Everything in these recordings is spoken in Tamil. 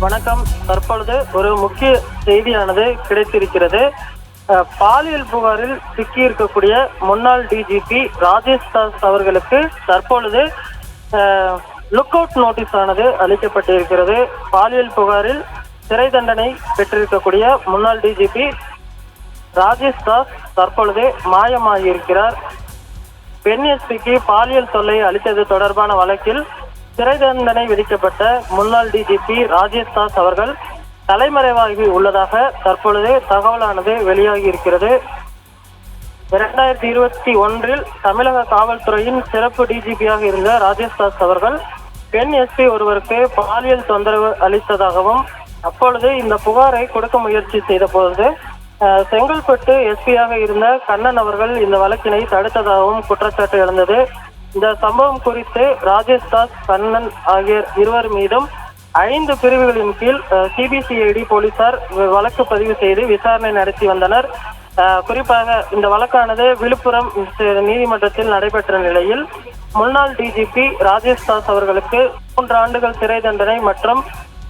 வணக்கம். தற்பொழுது ஒரு முக்கிய செய்தியானது கிடைத்திருக்கிறது. பாலியல் புகாரில் சிக்கியிருக்கக்கூடிய முன்னாள் டிஜிபி ராஜேஷ் தாஸ் அவர்களுக்கு தற்பொழுது லுக் அவுட் நோட்டீஸ் ஆனது அளிக்கப்பட்டிருக்கிறது. பாலியல் புகாரில் சிறை தண்டனை பெற்றிருக்கக்கூடிய முன்னாள் டிஜிபி ராஜேஷ் தாஸ் தற்பொழுது மாயமாகியிருக்கிறார். பெண் எஸ்பிக்கு பாலியல் தொல்லை அளித்தது தொடர்பான வழக்கில் சிறை தண்டனை விதிக்கப்பட்ட முன்னாள் டிஜிபி ராஜேஷ் தாஸ் அவர்கள் தலைமறைவாகி உள்ளதாக தற்பொழுது தகவலானது வெளியாகி இருக்கிறது இரண்டாயிரத்தி இருபத்தி ஒன்றில் தமிழக காவல்துறையின் சிறப்பு டிஜிபியாக இருந்த ராஜேஷ் தாஸ் அவர்கள் பெண் எஸ்பி ஒருவருக்கு பாலியல் தொந்தரவு அளித்ததாகவும் அப்பொழுது இந்த புகாரை கொடுக்க முயற்சி செய்த பொழுது செங்கல்பட்டு எஸ்பியாக இருந்த கண்ணன் அவர்கள் இந்த வழக்கினை தடுத்ததாகவும் குற்றச்சாட்டு எழுந்தது. இந்த சம்பவம் குறித்து ராஜேஷ் தாஸ் கண்ணன் ஆகிய இருவர் மீதும் ஐந்து பிரிவுகளின் கீழ் சிபிசிஐடி போலீசார் வழக்கு பதிவு செய்து விசாரணை நடத்தி வந்தனர். குறிப்பாக இந்த வழக்கானது விழுப்புரம் நீதிமன்றத்தில் நடைபெற்ற நிலையில் முன்னாள் டிஜிபி ராஜேஷ் தாஸ் அவர்களுக்கு மூன்று ஆண்டுகள் சிறை தண்டனை மற்றும்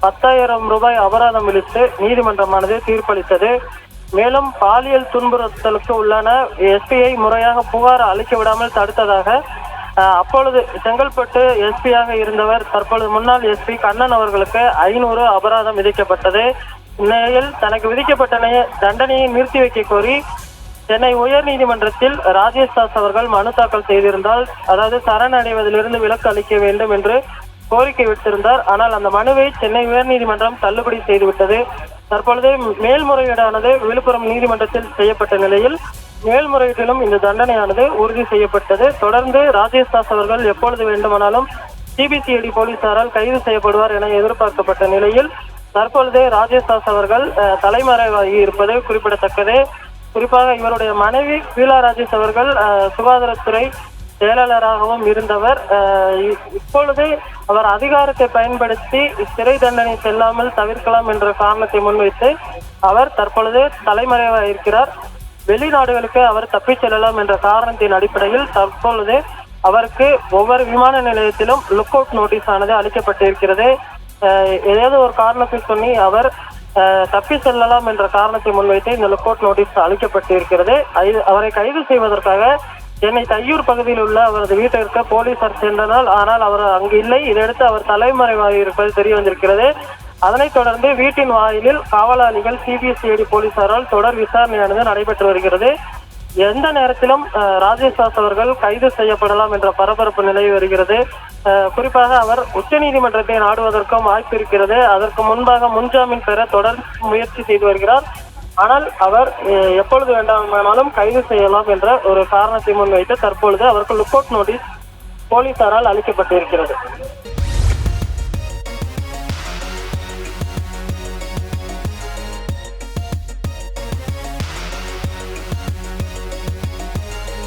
பத்தாயிரம் ரூபாய் அபராதம் விதித்து நீதிமன்றமானது தீர்ப்பளித்தது. மேலும் பாலியல் துன்புறுத்தலுக்கு உள்ளான எஸ்பிஐ முறையாக புகார் அளிக்க விடாமல் தடுத்ததாக அப்பொழுது செங்கல்பட்டு எஸ்பியாக இருந்தவர் தற்பொழுது முன்னாள் எஸ்பி கண்ணன் அவர்களுக்கு ஐநூறு அபராதம் விதிக்கப்பட்டது. இந்நிலையில் தனக்கு விதிக்கப்பட்ட தண்டனையை நிறுத்தி வைக்க கோரி சென்னை உயர் நீதிமன்றத்தில் ராஜேஷ் தாஸ் அவர்கள் மனு தாக்கல் செய்திருந்தால் அதாவது சரண் அடைவதிலிருந்து விலக்கு அளிக்க வேண்டும் என்று கோரிக்கை விடுத்திருந்தார். ஆனால் அந்த மனுவை சென்னை உயர்நீதிமன்றம் தள்ளுபடி செய்துவிட்டது. தற்பொழுது மேல்முறையீடானது விழுப்புரம் நீதிமன்றத்தில் செய்யப்பட்ட நிலையில் மேல்முறையீட்டிலும் இந்த தண்டனையானது உறுதி செய்யப்பட்டது. தொடர்ந்து ராஜேஷ் தாஸ் அவர்கள் எப்பொழுது வேண்டுமானாலும் சிபிசிஐடி போலீசாரால் கைது செய்யப்படுவார் என எதிர்பார்க்கப்பட்ட நிலையில் தற்பொழுது ராஜேஷ் தாஸ் அவர்கள் தலைமறைவாகி இருப்பது குறிப்பிடத்தக்கது. குறிப்பாக இவருடைய மனைவி பீலா ராஜேஷ் அவர்கள் அஹ், சுகாதாரத்துறை செயலாளராகவும் இருந்தவர். அஹ், இ- இப்பொழுது அவர் அதிகாரத்தை பயன்படுத்தி சிறை தண்டனை செல்லாமல் தவிர்க்கலாம் என்ற காரணத்தை முன்வைத்து அவர் தற்பொழுது தலைமறைவாக இருக்கிறார். வெளிநாடுகளுக்கு அவர் தப்பிச் செல்லலாம் என்ற காரணத்தின் அடிப்படையில் தற்பொழுது அவருக்கு ஒவ்வொரு விமான நிலையத்திலும் லுக் அவுட் நோட்டீஸ் ஆனது அளிக்கப்பட்டிருக்கிறது. ஏதாவது ஒரு காரணத்தை சொல்லி அவர் தப்பி செல்லலாம் என்ற காரணத்தை முன்வைத்து இந்த லுக் அவுட் நோட்டீஸ் அளிக்கப்பட்டிருக்கிறது. அவரை கைது செய்வதற்காக சென்னை தையூர் பகுதியில் உள்ள அவரது வீட்டிற்கு போலீசார் சென்றனால் ஆனால் அவர் அங்கு இல்லை. இதையடுத்து அவர் தலைமறைவாகி இருப்பது தெரிய வந்திருக்கிறது. அதனைத் தொடர்ந்து வீட்டின் வாயிலில் காவலாளிகள் சிபிசிஐடி போலீசாரால் தொடர் விசாரணையானது நடைபெற்று வருகிறது. எந்த நேரத்திலும் ராஜேஷ் அவர்கள் கைது செய்யப்படலாம் என்ற பரபரப்பு நிலவி வருகிறது. குறிப்பாக அவர் உச்சநீதிமன்றத்தை நாடுவதற்கும் வாய்ப்பு இருக்கிறது. அதற்கு முன்பாக முன்ஜாமீன் பெற தொடர் முயற்சி செய்து வருகிறார். ஆனால் அவர் அஹ், எப்பொழுது வேண்டாமானாலும் கைது செய்யலாம் என்ற ஒரு காரணத்தை முன்வைத்து தற்பொழுது அவருக்கு லுக் அவுட் நோட்டீஸ் போலீசாரால் அளிக்கப்பட்டிருக்கிறது.